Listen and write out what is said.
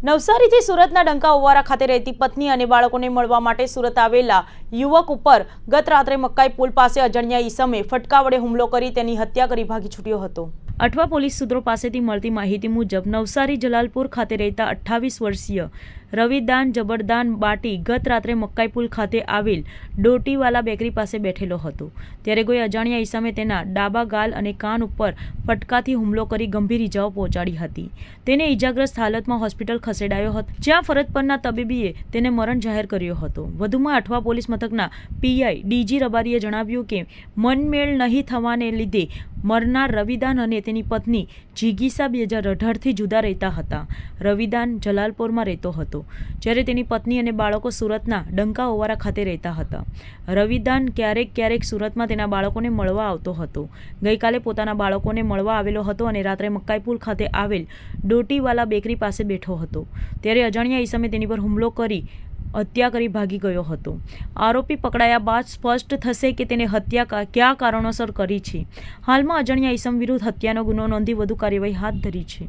નવસારીથી સુરતના ડંકા ઓવારા ખાતે રહેતી પત્ની અને બાળકોને મળવા માટે સુરત આવેલા યુવક ઉપર ગત રાત્રે મક્કાઈ પુલ પાસે અજાણ્યા ઈસમે ફટકા વડે હુમલો કરી તેની હત્યા કરી ભાગી છૂટ્યો હતો. અઠવા પોલીસ સૂત્રો પાસેથી મળતી માહિતી મુજબ નવસારી જલાલપુર ખાતે રહેતા અઠ્ઠાવીસ વર્ષીય રવિદાન જબરદાન બાટી ગત રાત્રે મક્કાઈપુલ ખાતે આવેલ ડોટીવાલા બેકરી પાસે બેઠેલો હતો. ત્યારે કોઈ અજાણ્યા ઈસામે તેના ડાબા ગાલ અને કાન ઉપર ફટકાથી હુમલો કરી ગંભીર ઇજાઓ પહોંચાડી હતી. તેને ઇજાગ્રસ્ત હાલતમાં હોસ્પિટલ ખસેડાયો હતો, જ્યાં ફરજ પરના તબીબીએ તેને મરણ જાહેર કર્યો હતો. વધુમાં અઠવા પોલીસ મથકના પીઆઈ ડીજી રબારીએ જણાવ્યું કે મનમેળ નહીં થવાને લીધે મરનાર રવિદાન અને તેની પત્ની જીગીસા બે હજાર અઢારથી જુદા રહેતા હતા. રવિદાન જલાલપોરમાં રહેતો હતો, જ્યારે તેની પત્ની અને બાળકો સુરતના ડંકા ઓવારા ખાતે રહેતા હતા. રવિદાન ક્યારેક ક્યારેક સુરતમાં તેના બાળકોને મળવા આવતો હતો. ગઈકાલે પોતાના બાળકોને મળવા આવેલો હતો અને રાત્રે મક્કાઈપુલ ખાતે આવેલ ડોટીવાલા બેકરી પાસે બેઠો હતો. ત્યારે અજાણ્યા ઈસમે તેની પર હુમલો કરી હત્યા કરી ભાગી ગયો હતો. આરોપી પકડાયા બાદ સ્પષ્ટ થશે કે તેને હત્યા કયા કારણોસર કરી છે. હાલમાં અજાણ્યા ઈસમ વિરુદ્ધ હત્યાનો ગુનો નોંધી વધુ કાર્યવાહી હાથ ધરી છે.